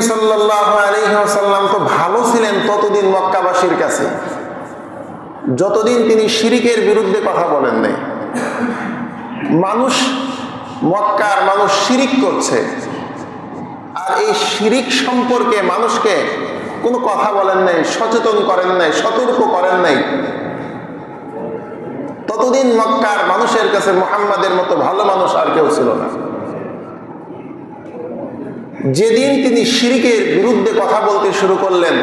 করিম আলহিহাসাল্লাম তো ভালো ছিলেন ততদিন মক্কাবাসীর কাছে। যতদিন তিনি শিরিকের বিরুদ্ধে কথা বলেন নাই। মানুষ মক্কার মানুষ শিরিক করছে। আর এই শিরিক সম্পর্কে মানুষকে কোনো কথা বলেন নাই, সচেতন করেন নাই, সতর্ক করেন নাই। ততদিন মক্কার মানুষের কাছে মোহাম্মদের মতো ভালো মানুষ আর কেউ ছিল না। যেদিন তিনি শিরিকের বিরুদ্ধে কথা বলতে শুরু করলেন,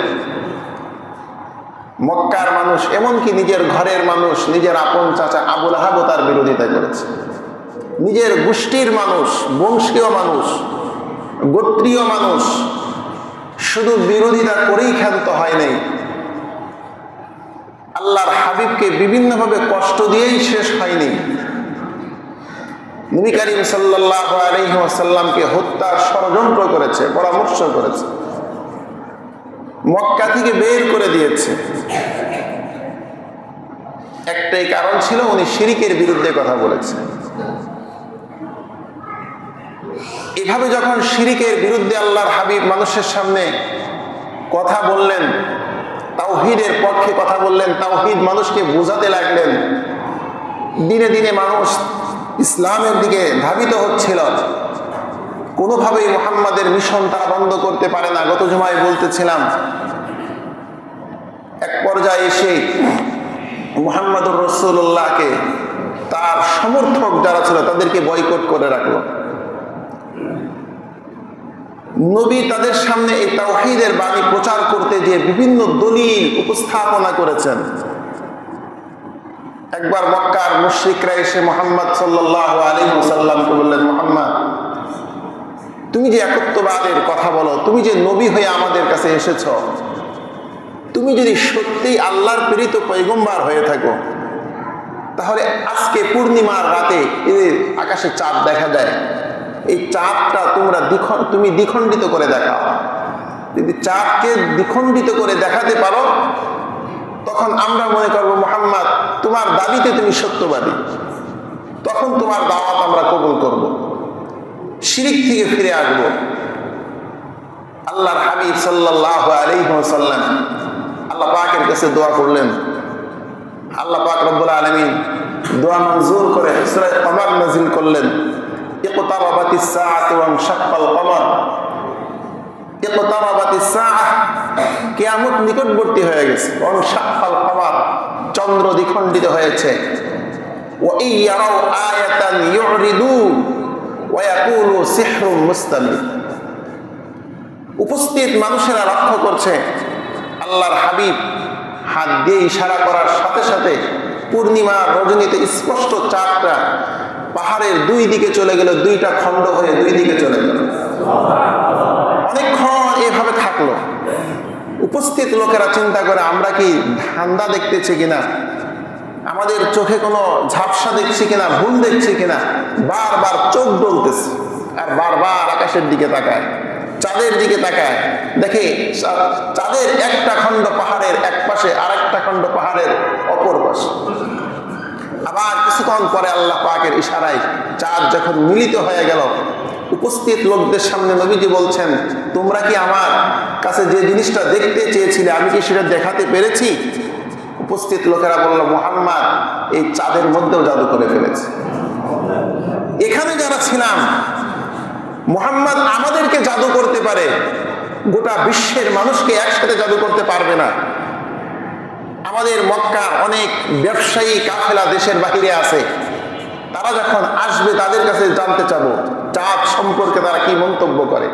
মক্কার মানুষ এমনকি নিজের ঘরের মানুষ, নিজের আপন চাচা আবুল আহাবও তার বিরোধিতা করেছে। নিজের গোষ্ঠীর মানুষ, বংশীয় মানুষ, গোত্রীয় মানুষ শুধু বিরোধিতা করেই ক্ষান্ত হয় নাই। আল্লাহর হাবিবকে বিভিন্নভাবে কষ্ট দিয়েই শেষ হয়নি। নবী করিম সাল্লাহ আলহিহাসাল্লামকে হত্যার ষড়যন্ত্র করেছে, পরামর্শ করেছে। মক্কা থেকে বের করে দিয়েছে। একটাই কারণ ছিল উনি শিরিকের বিরুদ্ধে কথা বলেছে এভাবে যখন শিরিকের বিরুদ্ধে আল্লাহর হাবিব মানুষের সামনে কথা বললেন, তাওহিদের পক্ষে কথা বললেন, তাওহিদ মানুষকে বোঝাতে লাগলেন, দিনে দিনে মানুষ ইসলামের দিকে ধাবিত হচ্ছিল। কোনোভাবেই মোহাম্মদের মিশন তারা বন্ধ করতে পারে না। গত জমায় বলতেছিলাম, এক পর্যায়ে এসে মোহাম্মদুর রসুল্লাহকে তার সমর্থক যারা ছিল তাদেরকে বয়কট করে রাখল। নবী তাদের সামনে এই তাওহিদের বাণী প্রচার করতে যে বিভিন্ন দলিল উপস্থাপনা করেছেন। একবার মক্কার মুশ্রিকরা এসে মোহাম্মদ সাল্লাহ আলী সাল্লামকে বললেন, মোহাম্মদ, তুমি যে একত্ববাদের কথা বলো, তুমি যে নবী হয়ে আমাদের কাছে এসেছ, তুমি যদি সত্যি আল্লাহর প্রেরিত পৈগম্বার হয়ে থাকো, তাহলে আজকে পূর্ণিমার রাতে এদের আকাশে চাঁদ দেখা দেয়। এই চাঁদটা তোমরা দ্বিখন তুমি দ্বিখণ্ডিত করে দেখাও। যদি চাঁদকে দ্বিখণ্ডিত করে দেখাতে পারো তখন আমরা মনে করব, মোহাম্মদ, তোমার দাবিতে তুমি সত্যবাদী। তখন তোমার দাওয়াত আমরা কবুল করব। শিরিক থেকে ফিরে আসব। আল্লাহর হাবিব সাল্লাহ আলহ্লাম আল্লাহ পাকের কাছে দোয়া করলেন। আল্লাহ পাক রব্বুল আলমী দোয়া মঞ্জুর করে ইসরায় কমার নাজিল করলেন। ইকতাবাতি সাহ এবং শাক্কাল কমর। ইকতাবাতি সাহ কেয়ামত নিকটবর্তী হয়ে গেছে। অনসাফাল কমার চন্দ্র দ্বিখণ্ডিত হয়েছে। উপস্থিত মানুষেরা লক্ষ্য করছে, আল্লাহর হাবিব হাত দিয়ে ইশারা করার সাথে সাথে পূর্ণিমা রজনীতে স্পষ্ট চাঁদটা পাহাড়ের দুই দিকে চলে গেল, দুইটা খণ্ড হয়ে দুই দিকে চলে গেল। অনেকক্ষণ এভাবে থাকল। উপস্থিত লোকেরা চিন্তা করে, আমরা কি ধান্দা দেখতেছি কিনা? আমাদের চোখে কোনো ঝাপসা দেখছি কিনা? ভুল দেখছি কিনা? বারবার চোখ ডলতেছে আর বারবার আকাশের দিকে তাকায়, চাঁদের দিকে তাকায়। দেখে চাঁদের একটা খণ্ড পাহাড়ের এক পাশে আর একটা খণ্ড পাহাড়ের অপর পাশে। আবার কিছুক্ষণ পরে আল্লাহ পাকের ইশারায় চাঁদ যখন মিলিত হয়ে গেল উপস্থিত লোকদের সামনে নবীজি বলছেন, তোমরা কি আমার কাছে যে জিনিসটা দেখতে চেয়েছিলে, আমি কি সেটা দেখাতে পেরেছি? উপস্থিত লোকেরা বলল, মোহাম্মদ, এই চাঁদের মধ্যেও জাদু করে ফেলেছে। এখানে যারা ছিলাম, মোহাম্মদ আমাদেরকে জাদু করতে পারে। গোটা বিশ্বের মানুষকে একসাথে জাদু করতে পারবে না। আমাদের মক্কা অনেক ব্যবসায়ী কাফেলা দেশের বাহিরে আছে। তারা যখন আসবে, তাদের কাছে জানতে চাবো চাঁদ সম্পর্কে তারা কি মন্তব্য করে।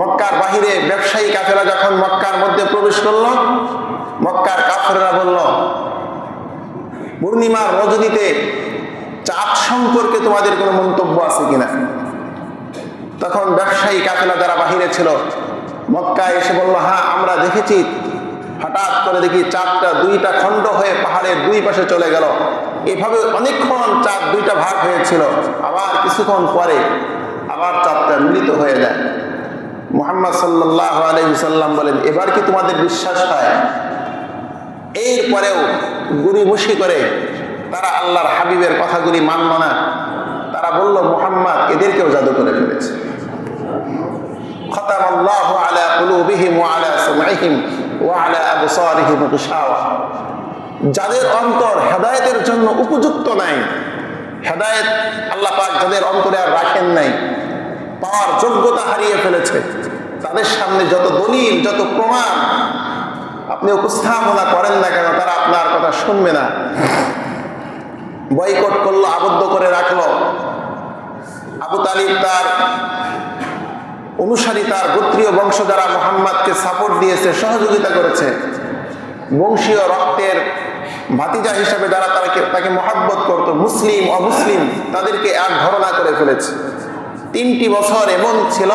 মক্কার বাহিরে ব্যবসায়ী কাফেরা যখন মক্কার মধ্যে প্রবেশ করল, মক্কার কাফেরা বলল, পূর্ণিমার রজনীতে চাঁদ সম্পর্কে তোমাদের কোনো মন্তব্য আছে কিনা? তখন ব্যবসায়ী কাফেলা যারা বাহিরে ছিল মক্কা এসে বলল হ্যাঁ আমরা দেখেছি। হঠাৎ করে দেখি চাঁদটা দুইটা খণ্ড হয়ে পাহাড়ের দুই পাশে চলে গেল। এভাবে অনেকক্ষণ চাঁদ দুইটা ভাগ হয়েছিল, আবার কিছুক্ষণ পরে আবার চাঁদটা মিলিত হয়ে যায়। মোহাম্মদ সাল্লাহ আলহিসাল্লাম বলেন, এবার কি তোমাদের বিশ্বাস হয়? এরপরেও গুরু মুশি করে, তারা আল্লাহর হাবিবের কথাগুলি মানল না। তারা বলল, মোহাম্মদ, এদেরকেও জাদু করে ফেলেছে। খতাম আল্লাহ আলা কুলুবিহিম ওয়া আলা ওয়া আলা যাদের অন্তর হেদায়তের জন্য উপযুক্ত নাই, হেদায়েত আল্লাহ পাক যাদের অন্তরে আর রাখেন নাই, পাওয়ার যোগ্যতা হারিয়ে ফেলেছে, তাদের সামনে যত দলিল, যত প্রমাণ আপনি উপস্থাপনা করেন না কেন, তারা আপনার কথা শুনবে না। বয়কট করল, আবদ্ধ করে রাখল। আবু তালিব তার অনুসারী, তার গোত্রীয় বংশ যারা মোহাম্মদকে সাপোর্ট দিয়েছে, সহযোগিতা করেছে। বংশীয় রক্তের ভাতিজা হিসাবে যারা তাকে তাকে মহাব্বত করত, মুসলিম, অমুসলিম, তাদেরকে এক ধরনা করে ফেলেছে। তিনটি বছর এমন ছিল,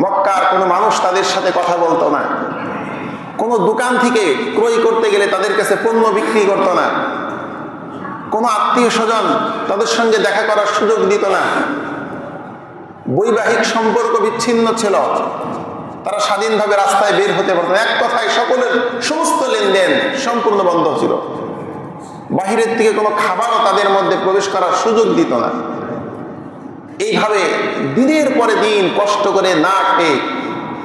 মক্কার কোনো মানুষ তাদের সাথে কথা বলতো না। কোনো দোকান থেকে ক্রয় করতে গেলে তাদের কাছে পণ্য বিক্রি করতো না। কোনো আত্মীয় স্বজন তাদের সঙ্গে দেখা করার সুযোগ দিত না। বৈবাহিক সম্পর্ক বিচ্ছিন্ন ছিল। তারা স্বাধীনভাবে রাস্তায় বের হতে পারত। এক কথায় সকলের সমস্ত লেনদেন সম্পূর্ণ বন্ধ ছিল। বাহিরের থেকে কোনো খাবারও তাদের মধ্যে প্রবেশ করার সুযোগ দিত না। এইভাবে দিনের পরে দিন কষ্ট করে না খেয়ে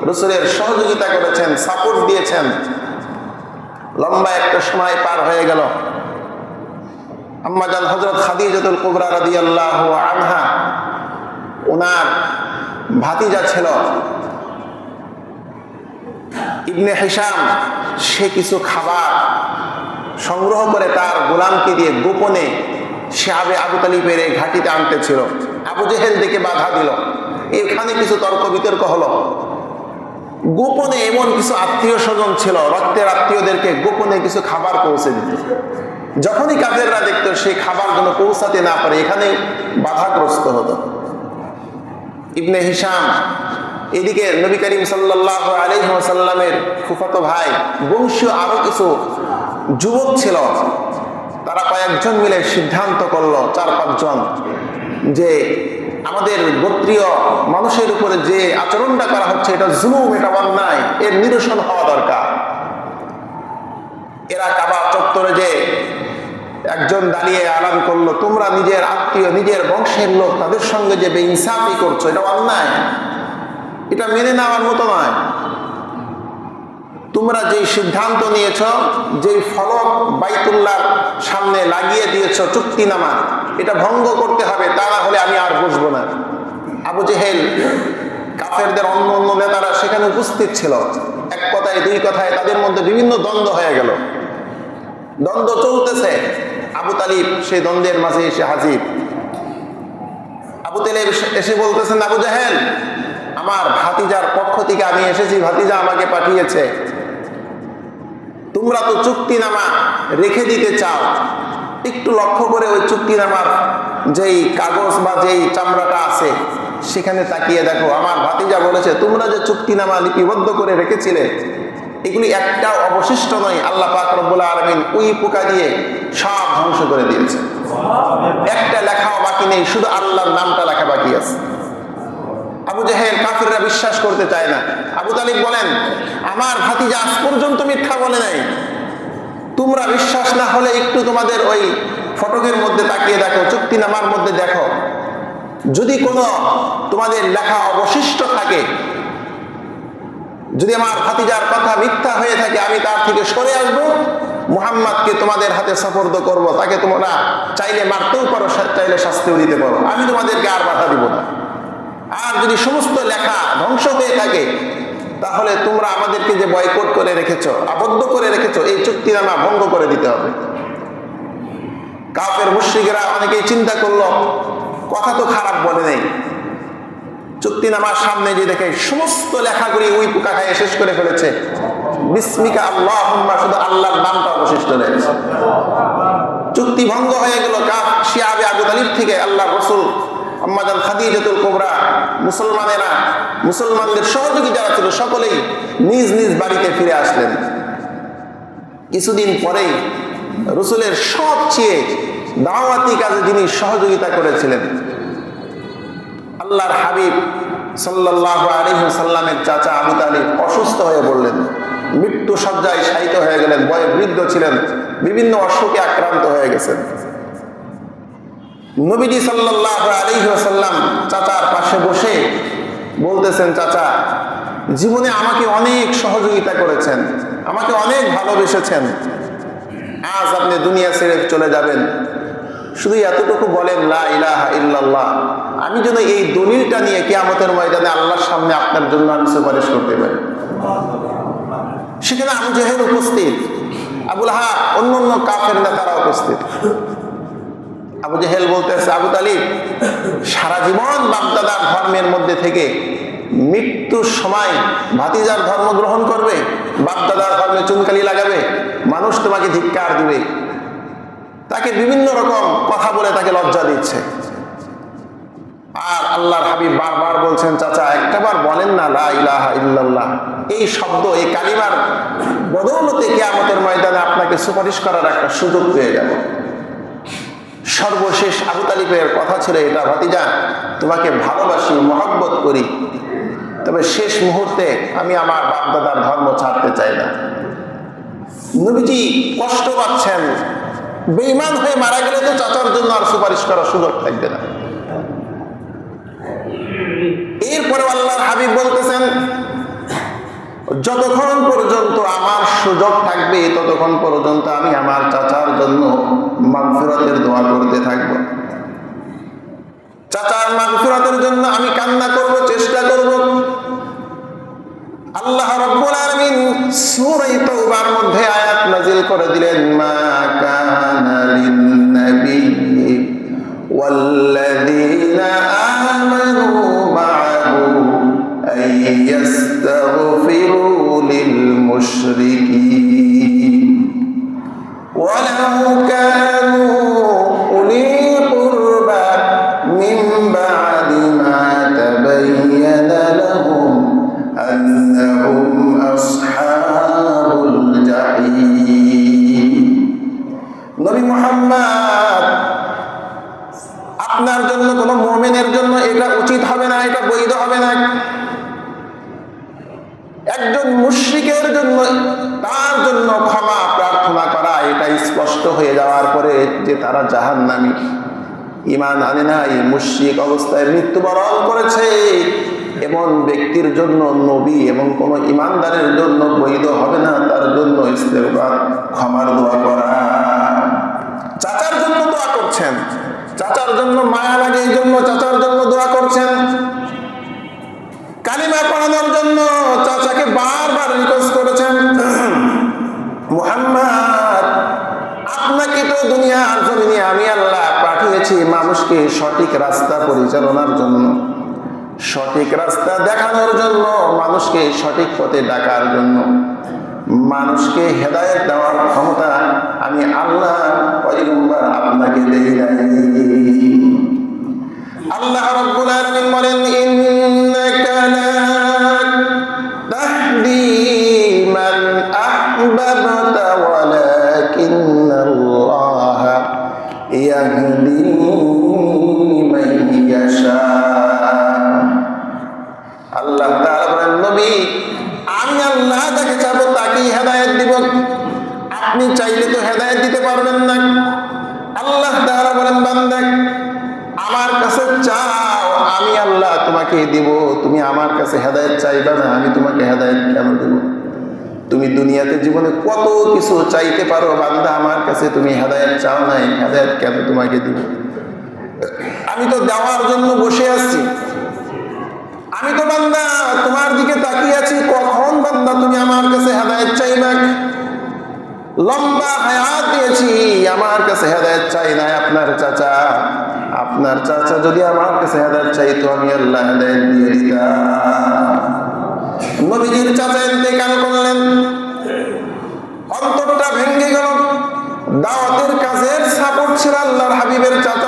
রসুলের সহযোগিতা করেছেন সাপোর্ট দিয়েছেন। লম্বা একটা সময় পার হয়ে গেল। আম্মাজান হজরত খাদিজাতুল কুবরা রাদি আল্লাহ আনহা, ওনার ভাতিজা ছিল। ইবনে হিসাম সে কিছু খাবার সংগ্রহ করে তার গোলামকে দিয়ে গোপনে সে আবে আবু তালিবের এই ঘাটিতে আনতেছিল। আবু জেহেল দেখে বাধা দিল। এখানে কিছু তর্ক বিতর্ক হলো। গোপনে এমন কিছু আত্মীয় স্বজন ছিল, রক্তের আত্মীয়দেরকে গোপনে কিছু খাবার পৌঁছে দিত। যখনই কাফেররা দেখতো সেই খাবার যেন পৌঁছাতে না পারে, এখানে বাধাগ্রস্ত হতো। ইবনে হিসাম এদিকে নবী করিম সাল্লাহ আলহিহাসাল্লামের ফুফাতো ভাই, বংশীয় আরও কিছু যুবক ছিল, তারা কয়েকজন মিলে সিদ্ধান্ত করল, চার পাঁচজন, যে আমাদের গোত্রীয় মানুষের উপরে যে আচরণটা করা হচ্ছে, এটা জুলুম, এটা অন্যায়, এর নিরসন হওয়া দরকার। এরা কাবা চত্বরে যে একজন দাঁড়িয়ে আলান করল, তোমরা নিজের আত্মীয়, নিজের বংশের লোক, তাদের সঙ্গে যে বেইনসাফি করছ, এটা অন্যায়। এটা মেনে নেওয়ার মতো নয়। তোমরা যেই সিদ্ধান্ত নিয়েছ, যেই ফলক বাইতুল্লাহ সামনে লাগিয়ে দিয়েছ চুক্তিনামা এটা ভঙ্গ করতে হবে, তা না হলে আমি আর বসবো না। আবু জেহেল, কাফেরদের অন্য অন্য নেতারা সেখানে উপস্থিত ছিল। এক কথায়, দুই কথায় তাদের মধ্যে বিভিন্ন দ্বন্দ্ব হয়ে গেল। দ্বন্দ্ব চলতেছে। আবু তালিব সেই দ্বন্দ্বের মাঝে এসে হাজির। আবু তালিব এসে বলতেছেন, আবু জাহেল আমার ভাতিজার পক্ষ থেকে আমি এসেছি ভাতিজা আমাকে পাঠিয়েছে। তোমরা তো চুক্তিনামা রেখে দিতে চাও। একটু লক্ষ্য করে ওই চুক্তিনামার যেই কাগজ বা যেই চামড়াটা আছে সেখানে তাকিয়ে দেখো। আমার ভাতিজা বলেছে তোমরা যে চুক্তিনামা লিপিবদ্ধ করে রেখেছিলে এগুলি একটা অবশিষ্ট নয়। আল্লাহ পাক রব্বুল আলমিন উই পোকা দিয়ে সব ধ্বংস করে দিয়েছে। একটা লেখাও বাকি নেই শুধু আল্লাহর নামটা লেখা বাকি আছে। আবু জাহেল কাফিররা বিশ্বাস করতে চায় না। আবু তালিব বলেন, আমার ভাতিজা আজ পর্যন্ত মিথ্যা বলে নাই। তোমরা বিশ্বাস না হলে একটু তোমাদের ওই ফটকের মধ্যে তাকিয়ে দেখো, চুক্তিনামার মধ্যে দেখো। যদি কোনো তোমাদের লেখা অবশিষ্ট থাকে, যদি আমার ভাতিজার কথা মিথ্যা হয়ে থাকে, আমি তার থেকে সরে আসব, মুহাম্মাদকে তোমাদের হাতে সফর্দ করব। তাকে তোমরা চাইলে মারতেও পারো চাইলে শাস্তিও দিতে পারো। আমি তোমাদেরকে আর বাধা দিব না। আর যদি সমস্ত লেখা ধ্বংস হয়ে থাকে, তাহলে তোমরা আমাদেরকে যে বয়কট করে রেখেছো, আবদ্ধ করে রেখেছ, এই চুক্তিনামা ভঙ্গ করে দিতে হবে। কাফের মুশ্রিকেরা অনেকেই চিন্তা করল, কথা তো খারাপ বলে নেই। চুক্তিনামার সামনে যে দেখে সমস্ত লেখাগুলি উই পোকা খাইয়ে শেষ করে ফেলেছে। বিস্মিকা আল্লাহ শুধু আল্লাহর নামটা অবশিষ্ট রয়েছে। চুক্তি ভঙ্গ হয়ে গেল কাফ শিয়াবে আবু তালিব থেকে আল্লাহ রসুল আম্মাজান খাদিজাতুল কোবরা, মুসলমানেরা, মুসলমানদের সহযোগী যারা ছিল, সকলেই নিজ নিজ বাড়িতে ফিরে আসলেন। কিছুদিন পরেই রসুলের সবচেয়ে দাওয়াতি কাজে যিনি সহযোগিতা করেছিলেন। আল্লাহর হাবিব সাল্লাহ আলিহাল্লামের চাচা আবু তালিব অসুস্থ হয়ে পড়লেন। মৃত্যু সজ্জায় শায়িত হয়ে গেলেন বয়ে বৃদ্ধ ছিলেন, বিভিন্ন অসুখে আক্রান্ত হয়ে গেছেন। নবীজি সাল্লাহ আলিহাসাল্লাম চাচার পাশে বসে বলতেছেন, চাচা, জীবনে আমাকে অনেক সহযোগিতা করেছেন, আমাকে অনেক ভালোবেসেছেন। আজ আপনি দুনিয়া ছেড়ে চলে যাবেন। শুধু এতটুকু বলেন, লা আমি যেন এই দলিলটা নিয়ে কিয়ামতের ময়দানে আল্লাহর সামনে আপনার জন্য আমি সুপারিশ করতে পারি। সেখানে আমি জেহেল উপস্থিত, আবুল হা অন্য অন্য কাফের নেতারা উপস্থিত। আবু জেহেল বলতেছে, আবু তালিব, সারা জীবন বাপদাদার ধর্মের মধ্যে থেকে মৃত্যুর সময় ভাতিজার ধর্ম গ্রহণ করবে, বাপদাদার ধর্মে চুনকালি লাগাবে, মানুষ তোমাকে ধিক্কার দিবে। তাকে বিভিন্ন রকম কথা বলে তাকে লজ্জা দিচ্ছে। আর আল্লাহর হাবিব বারবার বলছেন, চাচা একটাবার বলেন না, লা ইল্লাল্লাহ। এই শব্দ, এই কালিমার বদৌলতে কেয়ামতের ময়দানে আপনাকে সুপারিশ করার একটা সুযোগ পেয়ে যাব। সর্বশেষ আবু তালিবের কথা ছিল এটা, ভাতিজা, তোমাকে ভালোবাসি, মহব্বত করি। তবে শেষ মুহূর্তে আমি আমার বাপদাদার ধর্ম ছাড়তে চাই না। নবীজি কষ্ট পাচ্ছেন। বেইমান হয়ে মারা গেলে তো চাচার জন্য আর সুপারিশ করার সুযোগ থাকবে না। এরপরে আল্লাহর হাবিব বলতেছেন, যতক্ষণ পর্যন্ত আমার সুযোগ থাকবে, ততক্ষণ পর্যন্ত আমি আমার চাচার জন্য মাগফিরাতের দোয়া করতে থাকব। চাচার মাগফিরাতের জন্য আমি কান্না করব, চেষ্টা করব। আল্লাহ রাব্বুল আলামিন সূরা তাওবার মধ্যে আয়াত নাযিল করে দিলেন, মা জন্য নবী এবং কোন ইমানদারের জন্য বৈধ হবে না, তার জন্য ইস্তেফার ক্ষমার দোয়া করা। চাচার জন্য দোয়া করছেন। চাচার জন্য মায়া লাগে এই জন্য চাচার জন্য দোয়া করছেন। কালিমা পড়ানোর জন্য চাচাকে বারবার রিকোয়েস্ট করেছেন। মুহাম্মদ, আপনাকে তো দুনিয়ার জমিনে আমি আল্লাহ পাঠিয়েছি মানুষকে সঠিক রাস্তা পরিচালনার জন্য। সঠিক রাস্তা দেখানোর জন্য, মানুষকে সঠিক পথে ডাকার জন্য। মানুষকে হেদায়েত দেওয়ার ক্ষমতা আমি আল্লাহ আপনাকে দেই। আল্লাহ রাব্বুল আলামিন বলেন ইয়াশা নবী, আমি আল্লাহ যাকে চাবো, তাকেই হেদায়েত দিব। আপনি চাইলে তো হেদায়েত দিতে পারবেন না। আল্লাহ তাআলা বলেন, বান্দা, আমার কাছে চাও, আমি আল্লাহ তোমাকে দিব। তুমি আমার কাছে হেদায়েত চাইবা না, আমি তোমাকে হেদায়েত কেন দেব? তুমি দুনিয়াতে জীবনে কত কিছু চাইতে পারো, বান্দা, আমার কাছে তুমি হেদায়েত চাও নাই, হেদায়েত কেন তোমাকে দিব? আমি তো দেওয়ার জন্য বসে আছি। আমি তো বান্দা, তোমার দিকে তাকিয়ে আছি, কখন বান্দা তুমি আমার কাছে হেদায়েত চাইবা? লম্বা হায়াত দিয়েছি, আমার কাছে হেদায়েত চাই না আপনার চাচা। আপনার চাচা যদি আমার কাছে হেদায়েত চাইতো, আমি আল্লাহ হেদায়েত দিয়ে দিতাম। নবীজির চাচা ইন্তেকাল করলেন। অন্তরটা ভেঙে গেল। দাওয়াতের কাজের সাপোর্ট ছিল আল্লাহর হাবিবের চাচার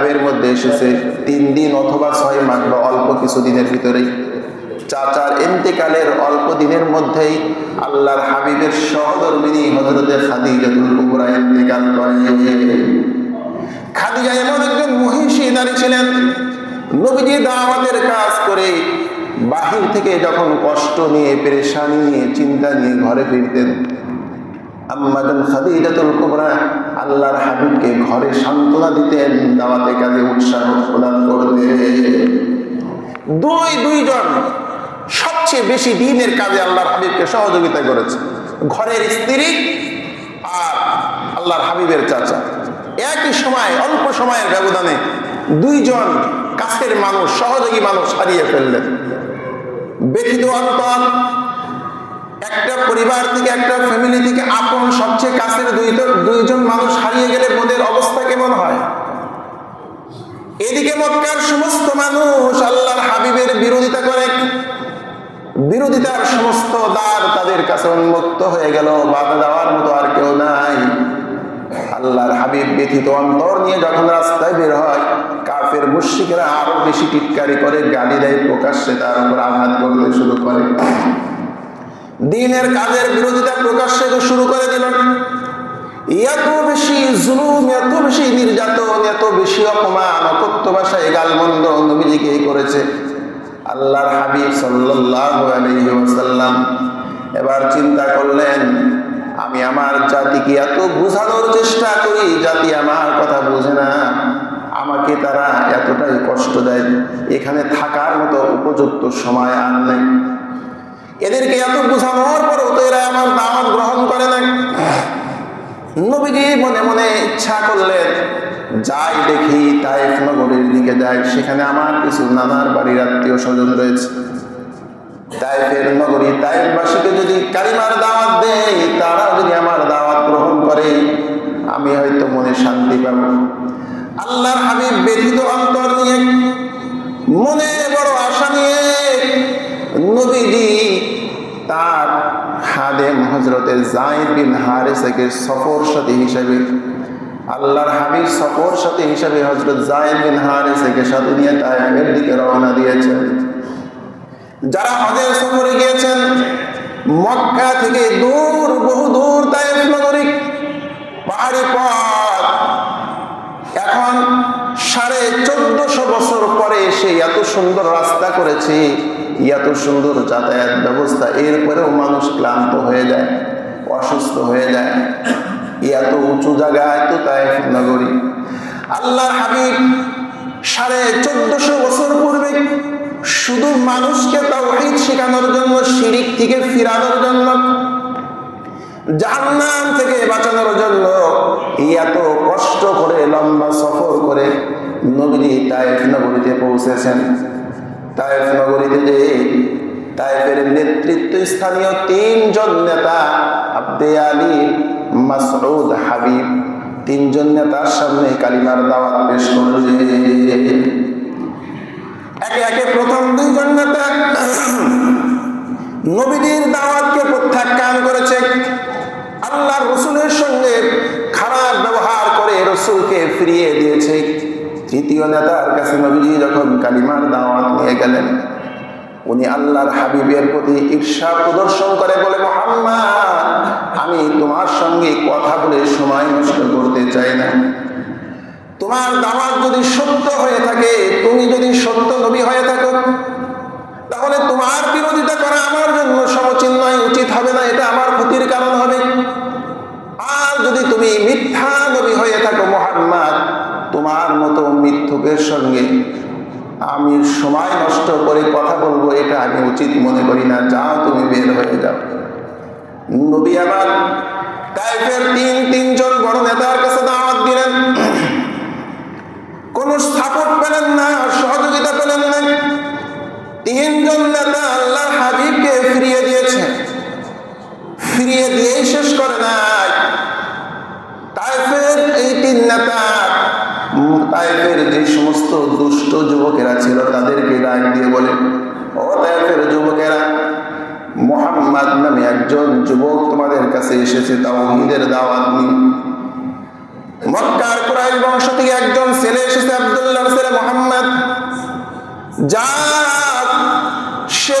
কিতাবের মধ্যে এসেছে, তিন দিন অথবা ছয় মাস বা অল্প কিছু দিনের ভিতরেই। চাচার এন্তেকালের অল্প দিনের মধ্যেই আল্লাহর হাবিবের সহধর্মিনী হজরতে খাদিজাতুল কুবরা এন্তেকাল করে। খাদিজা এমন একজন মহিষী, নারী ছিলেন, নবীজি দাওয়াতের কাজ করে বাহির থেকে যখন কষ্ট নিয়ে, পেরেশানি নিয়ে, চিন্তা নিয়ে ঘরে ফিরতেন। আম্মাজান খাদিজাতুল কুবরা আল্লাহর হাবিবকে ঘরে সান্ত্বনা দিতেন, দাওয়াতে কাজে উৎসাহ প্রদান করতে দুই দুইজন সবচেয়ে বেশি দিনের কাজে আল্লাহর হাবিবকে সহযোগিতা করেছে ঘরের স্ত্রী আর আল্লাহর হাবিবের চাচা। একই সময়, অল্প সময়ের ব্যবধানে দুইজন কাছের মানুষ, সহযোগী মানুষ হারিয়ে ফেললেন। ব্যথিত অন্তর একটা পরিবার থেকে, একটা ফ্যামিলি থেকে আপন সবচেয়ে কাছের দুই দুইজন মানুষ হারিয়ে গেলে বোনের অবস্থা কেমন হয়? এদিকে মক্কার সমস্ত মানুষ আল্লাহর হাবিবের বিরোধিতা করে। বিরোধিতার সমস্ত দ্বার তাদের কাছে উন্মুক্ত হয়ে গেল, বাধা দেওয়ার মতো আর কেউ নাই। আল্লাহর হাবিব ব্যথিত অন্তর নিয়ে যখন রাস্তায় বের হয়, কাফের মুশিকেরা আরও বেশি টিটকারি করে, গালি দেয়, প্রকাশ্যে তার উপর আঘাত করতে শুরু করে। দিনের কাজের বিরোধিতা প্রকাশ্যে শুরু করে দিলেন। এত বেশি জুলুম, এত বেশি নির্যাতন, এত বেশি অপমান, অকথ্য ভাষায় গালমন্দ নবীজিকে করেছে আল্লাহর হাবিব আলাইহি এবার চিন্তা করলেন, আমি আমার জাতিকে এত বোঝানোর চেষ্টা করি, জাতি আমার কথা বোঝে না। আমাকে তারা এতটাই কষ্ট দেয়, এখানে থাকার মতো উপযুক্ত সময় আর নেই। এদেরকে এত বোঝানোর পরও তো এরা আমার দাওয়াত গ্রহণ করে না নবীজি মনে মনে ইচ্ছা করলেন, যাই দেখি তাইফ নগরীর দিকে যাই, সেখানে আমার কিছু নানার বাড়ির আত্মীয় স্বজন রয়েছে। নগরী যদি কারিমার দাওয়াত দেই তারা যদি আমার দাওয়াত গ্রহণ করে, আমি হয়তো মনে শান্তি অন্তর নিয়ে, মনে বড় আশা নিয়ে নবীজি তার হাদেম হজরতে জাইদ বিন হারেসাকে সফর সাথী হিসেবে, আল্লাহর হাবিব সফর সাথী হিসেবে হজরত জাইদ বিন হারেসাকে সাথে নিয়ে তাইফের দিকে রওনা দিয়েছেন। যারা হজের সফরে গিয়েছেন, মক্কা থেকে দূর, বহু দূর তাইফ নগরী, পাহাড়ি পথ, এখন সাড়ে চোদ্দশো বছর পরে এসে এত সুন্দর রাস্তা করেছে। এত সুন্দর যাতায়াত ব্যবস্থা, এরপরেও মানুষ ক্লান্ত হয়ে যায়, অসুস্থ হয়ে যায়। এত উঁচু জায়গা, এত তাইফ নগরী। আল্লাহ হাবিব সাড়ে চোদ্দশো বছর পূর্বে শুধু মানুষকে তাওহীদ শেখানোর জন্য, শিরিক থেকে ফিরানোর জন্য, জাহান্নাম থেকে বাঁচানোর জন্য এত কষ্ট করে, লম্বা সফর করে নবীজি তায়েফ নগরীতে পৌঁছেছেন। তায়েফ নগরীতে যে তায়েফের নেতৃত্ব স্থানীয় তিনজন নেতা, আব্দে আলী, মাসউদ হাবিব। তিনজন নেতার সামনে কালিমার দাওয়াত পেশ করলেন একে একে প্রথম দুইজন নেতা নবীজির দাওয়াতকে প্রত্যাখ্যান করেছে। আল্লাহ রসুলের সঙ্গে খারাপ ব্যবহার করে রসুলকে ফিরিয়ে দিয়েছে। তৃতীয় নেতার কাছে নবীজি যখন কালিমার দাওয়াত নিয়ে গেলেন, উনি আল্লাহর হাবিবের প্রতি ঈর্ষা প্রদর্শন করে, বলে, মোহাম্মদ, আমি তোমার সঙ্গে কথা বলে সময় নষ্ট করতে চাই না। তোমার দাওয়াত যদি সত্য হয়ে থাকে, তুমি যদি সত্য নবী হয়ে থাকো, তাহলে তোমার বিরোধিতা করা আমার জন্য সমচিন নয়, উচিত হবে না, এটা আমার ক্ষতির কারণ হবে। আর যদি তুমি মিথ্যা নবী হয়ে থাকো মোহাম্মদ তোমার মতো মিথ্যুকের সঙ্গে। আমি সময় নষ্ট করে কথা বলব, এটা আমি উচিত মনে করি না। যাও তুমি বের হয়ে যাও। নবী আমার তাইফের তিন, তিনজন বড় নেতার কাছে দাওয়াত দিলেন। কোন সাপোর্ট পেলেন না, সহযোগিতা পেলেন না। তিনজন নেতা আল্লাহ হাবিবকে ফিরিয়ে দিয়েছে। ফিরিয়ে দিয়েই শেষ করে নাই। তাইফের এই তিন নেতা তাইফের যে সমস্ত দুষ্ট যুবকেরা ছিল, তাদেরকে ডাক দিয়ে বলে, ও তাইফের যুবকেরা, মোহাম্মদ নামে একজন যুবক তোমাদের কাছে এসেছে তাওহীদের দাওয়াত নিয়ে বংশ থেকে একজন এসেছে যা সে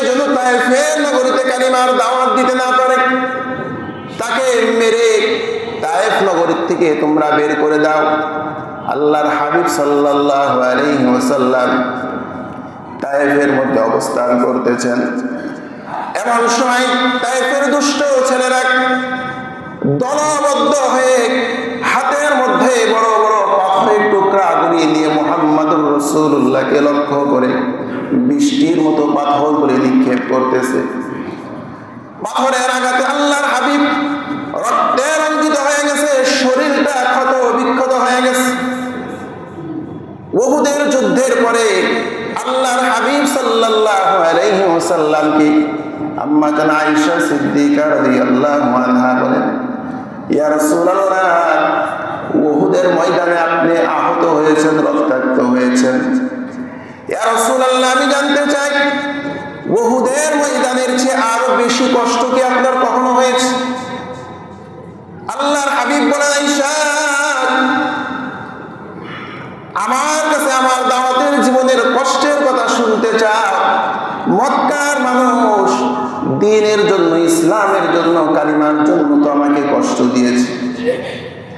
নগরীতে দাওয়াত দিতে না তাকে মেরে তাইফ নগরীর থেকে তোমরা বের করে দাও। আল্লাহর হাবিব সাল্লাহ আলহিমসাল্লাম তায়েফের মধ্যে অবস্থান করতেছেন। এমন সময় তাইফের দুষ্ট ছেলেরা দলবদ্ধ হয়ে হাতের মধ্যে বড় বড় পাথরের টুকরা গুলিয়ে নিয়ে মোহাম্মদ রসুল্লাহকে লক্ষ্য করে বৃষ্টির মতো পাথর করে নিক্ষেপ করতেছে। পাথরের আঘাতে আল্লাহর হাবিব রক্তের রঞ্জিত হয়ে গেছে, শরীরটা ক্ষত বিক্ষত হয়ে গেছে। ওহুদের যুদ্ধের পরে আল্লাহর হাবিব সাল্লাল্লাহু আলাইহি ওয়াসাল্লামকে আম্মা জান আয়েশা সিদ্দিকা রাদিয়াল্লাহু আনহা বলেন, ইয়া রাসূলুল্লাহ ওহুদের ময়দানে আপনি আহত হয়েছেন, রক্তাক্ত হয়েছেন। ইয়া রাসূলুল্লাহ, আমি জানতে চাই ওহুদের ময়দানের চেয়ে আরও বেশি কষ্ট কি আপনার কখনো হয়েছে? আল্লাহর হাবিব বলেন, আয়েশা, আমার দিনের জন্য, ইসলামের জন্য, কালিমার জন্য তো আমাকে কষ্ট দিয়েছে।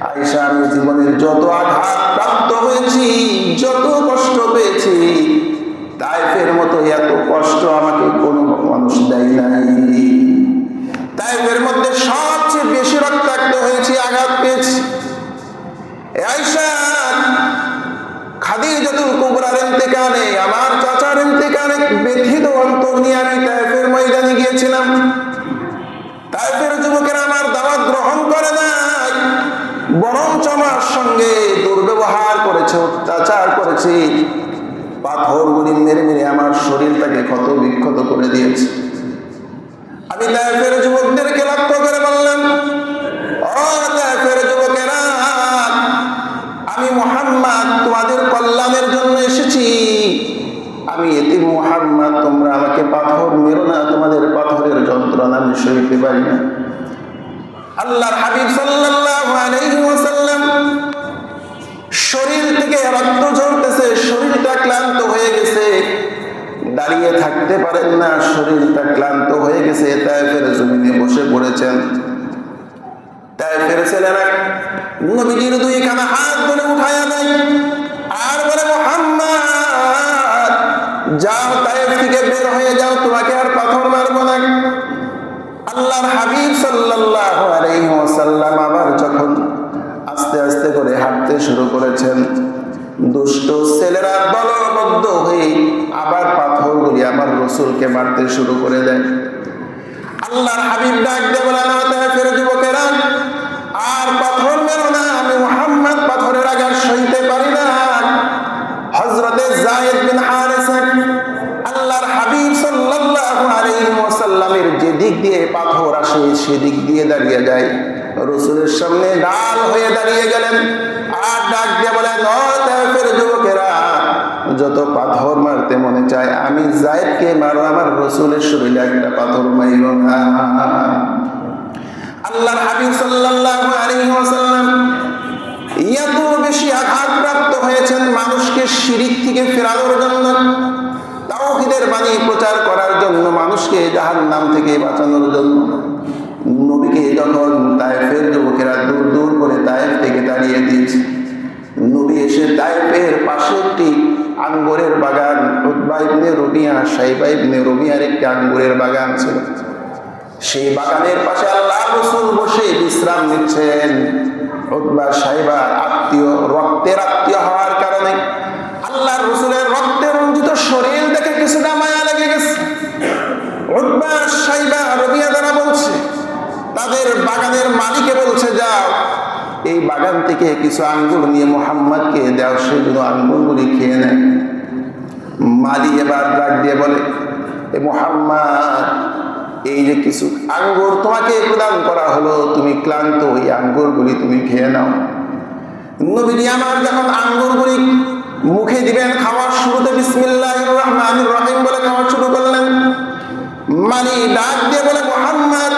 আয়সা আমি জীবনের যত আঘাত প্রাপ্ত হয়েছি, যত কষ্ট পেয়েছি, তাইফের মতো এত কষ্ট আমাকে কোনো মানুষ দেয় নাই। তাইফের মধ্যে সবচেয়ে বেশি রক্তাক্ত হয়েছি, আঘাত পেয়েছি। আয়সা খাদিজাতুল কুবরার ইন্তেকালে, আমার চাচার ইন্তেকালে ব্যথিত অন্তর নিয়ে আমি তাইফের ময়দানে গিয়েছিলাম। তাইফের যুবকেরা আমার দাওয়াত গ্রহণ করে নাই। বরঞ্চ আমার সঙ্গে দুর্ব্যবহার করেছে, অত্যাচার করেছে। পাথরগুলি মেরে মেরে আমার শরীরটাকে ক্ষত বিক্ষত করে দিয়েছে। আমি তাইফের যুবকদেরকে লক্ষ্য করে বললাম আমি সইতে পারি না। আল্লাহর হাবিব সাল্লাল্লাহু আলাইহি ওয়াসাল্লাম শরীর থেকে রক্ত ঝরতেছে, শরীরটা ক্লান্ত হয়ে গেছে। দাঁড়িয়ে থাকতে পারেন না, শরীরটা ক্লান্ত হয়ে গেছে। তাইফের জমিনে বসে পড়েছেন। তাইফের ছেলেরা নবীজির দুইখানা হাত ধরে উঠায়া নাই আর বলে, মোহাম্মদ, যাও তাইফ থেকে বের হয়ে যাও, তোমাকে আর পাথর মারবো না। সাল্লাল্লাহু আবার যখন আস্তে আস্তে করে হাঁটতে শুরু করেছেন, দুষ্ট ছেলেরা বলবদ্ধ হয়ে আবার পাথরগুলি আমার রসুলকে মারতে শুরু করে দেয়। আল্লাহর হাবিব ডাক দেবেন আর পাথর আসে সেদিক দিয়ে দাঁড়িয়ে যায় রসুলের সামনে ডাল হয়ে দাঁড়িয়ে গেলেন। আর ডাক দিয়ে বলেন, ও যুবকেরা, যত পাথর মারতে মনে চায়, আমি জায়েদকে মারো, আমার রসুলের শরীরে একটা পাথর মাইল না। আল্লাহর হাবিব সাল্লাল্লাহু আলাইহি ওয়াসাল্লাম এত বেশি আঘাতপ্রাপ্ত হয়েছেন মানুষকে শিরিক থেকে ফেরানোর জন্য। তাওহীদের বাণী প্রচার করার জন্য মানুষকে জাহান্নাম থেকে বাঁচানোর জন্য। নবীকে যখন তায়েফের যুবকেরা দূর দূর করে তায়েফ থেকে তাড়িয়ে দিয়েছে, নবী এসে তায়েফের পাশে একটি আঙ্গুরের বাগান, উতবা ইবনে রবিয়া সাইবা ইবনে রবিয়ার একটি আঙ্গুরের বাগান ছিল। সেই বাগানের পাশে আল্লাহ রসুল বসে বিশ্রাম নিচ্ছেন। উতবা সাইবার আত্মীয়, রক্তের আত্মীয় হওয়ার কারণে আল্লাহ রসুলের বাগান থেকে কিছু আঙ্গুর নিয়ে মোহাম্মদকে দেও সেগুলো আঙ্গুরগুলি খেয়ে নেয় মালি এবার ডাক দিয়ে বলে, এ মোহাম্মদ, এই যে কিছু আঙ্গুর তোমাকে প্রদান করা হলো, তুমি ক্লান্ত ওই আঙ্গুরগুলি তুমি খেয়ে নাও। নবীজি আমার যখন আঙ্গুরগুলি মুখে দিবেন, খাওয়ার শুরুতে বিসমিল্লাহ রহমান রহিম বলে খাওয়া শুরু করলেন। মালি ডাক দিয়ে বলে, মোহাম্মদ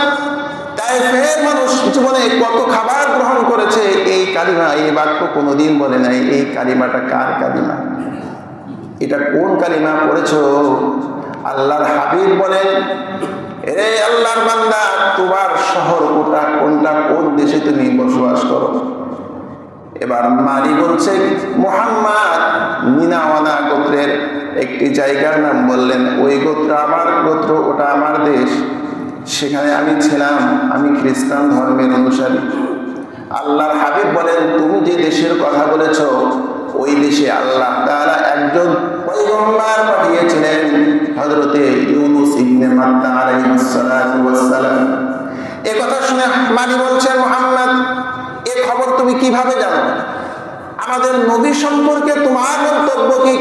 তাইফের মানুষ জীবনে কত খাবার গ্রহণ করেছে? এই কালিমা, এই বাক্য কোনোদিন বলে নাই। এই কালিমাটা কার কালিমা? এটা কোন কালিমা পড়েছো? আল্লাহর হাবিব বলেন রে আল্লাহর বান্দা, তোমার শহর কোটা কোনটা, কোন দেশে তুমি বসবাস করো? এবার মারি বলছে, মোহাম্মদ মিনাওয়ানা গোত্রের একটি জায়গার নাম বললেন। ওই গোত্র আমার গোত্র, ওটা আমার দেশ। সেখানে আমি ছিলাম, আমি খ্রিস্টান ধর্মের অনুসারী। আল্লাহর হাবিব বলেন, তুমি যে দেশের কথা বলেছ, ওই দেশে আল্লাহ তারা একজন পয়গম্বর পাঠিয়েছিলেন হযরতে ইউনুস ইবনে মাত্তা আলাইহিস সালাতু ওয়াস সালাম। এ কথা শুনে মানি বলছেন মোহাম্মদ, এ খবর তুমি কীভাবে জানো? আমাদের নবী সম্পর্কে তোমার মন্তব্য কি?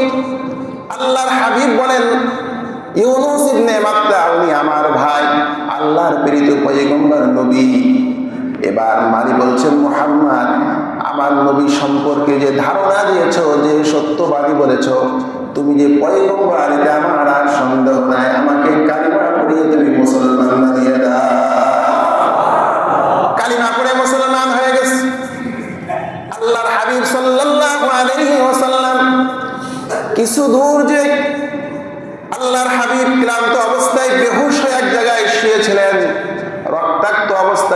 আল্লাহর হাবিব বলেন, ইউনুস ইবনে মাত্তা, উনি আমার ভাই। আল্লাহর প্রেরিত পয়গম্বর নবী। এবার মারি বলছেন, মোহাম্মদ, আমার নবী সম্পর্কে যে ধারণা দিয়েছ, যে সত্যবাদী বলেছ, তুমি যে পয়গম্বর এটা আমার আর সন্দেহ নাই। আমাকে কালিমা পড়িয়ে তুমি মুসলমান বানিয়ে দাও। কালিমা পড়ে মুসলমান হয়ে গেছে। আল্লাহর হাবিব সাল্লাল্লাহু আলাইহি ওয়াসাল্লাম কিছু দূর যে আল্লাহর হাবিব ক্লান্ত অবস্থায় বেহুশ হয়ে এক জায়গায়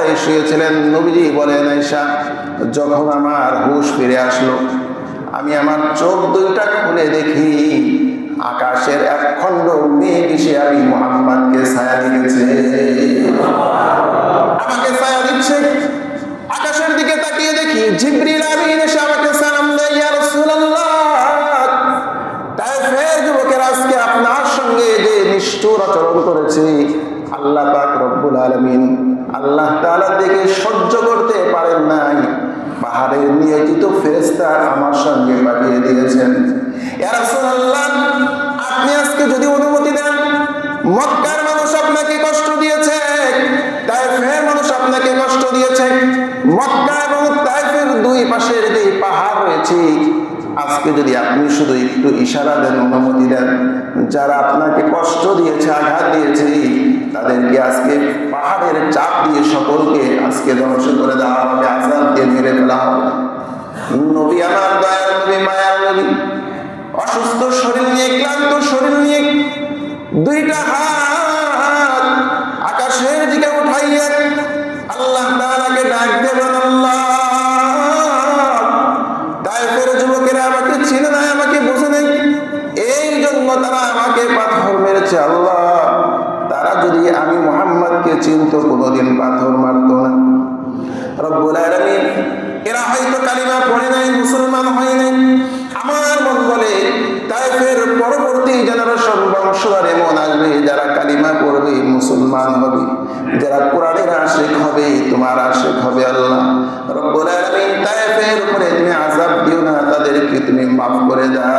অবস্থায় শুয়েছিলেন, নবীজি বলেন ঈশা যখন আমার হুশ ফিরে আসলো, আমি আমার চোখ দুইটা খুলে দেখি, আকাশের এক খণ্ড মেঘ এসে আমি মোহাম্মদকে ছায়া দিয়েছে আমাকে ছায়া দিচ্ছে। আকাশের দিকে তাকিয়ে দেখি জিবরিল আমিন এসে আমাকে সালাম দেয়, ইয়া রাসূলুল্লাহ তাইফের যুবকের আজকে আপনার সঙ্গে যে নিষ্ঠুর আচরণ করেছে, আল্লাহ পাক রব্বুল আলামিন আল্লাহ তাআলা দেখে সহ্য করতে পারেন নাই। পাহাড়ের নিয়োজিত ফেরেশতা আমার সঙ্গে পাঠিয়ে দিয়েছেন। আপনি আজকে যদি অনুমতি দেন, মক্কার মানুষ আপনাকে কষ্ট দিয়েছে, তাইফের মানুষ আপনাকে কষ্ট দিয়েছে। মক্কা এবং তাইফের দুই পাশের যে পাহাড় রয়েছে, আজকে যদি আপনি শুধু একটু ইশারা দেন, অনুমতি দেন, যারা আপনাকে কষ্ট দিয়েছে, আঘাত দিয়েছে তাদেরকে আজকে পাহাড়ের চাপ দিয়ে সকলকে আজকে ধ্বংস করে দেওয়া হবে মেরে ফেলা হবে। অসুস্থ শরীর নিয়ে, ক্লান্ত শরীর নিয়ে দুইটা হাত আকাশের দিকে উঠাইয়া আল্লাহ তাআলাকে ডাক দেবেন, আল্লাহ তাইফের যুবকেরা আমাকে চিনে নাই, আমাকে বুঝে নেই। এই জন্য তারা আমাকে পাথর মেরেছে, আল্লাহ। আমি মোহাম্মদকে চিনত, কোনোদিন পাথর মারতো না। রব্বুল এরা হয়তো কালিমা পড়ে নাই, মুসলমান হয় নাই। আমার তাইফের পরবর্তী জেনারেশন বংশধর এমন আসবে, যারা কালিমা পড়বে, মুসলমান হবে। যারা কোরআনের আশিক হবে, তোমার আশিক হবে আল্লাহ। রব্বুল তাইফের উপরে তুমি আযাব দিও না, তাদেরকে তুমি মাফ করে দাও।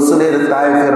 রসুলের তাইফের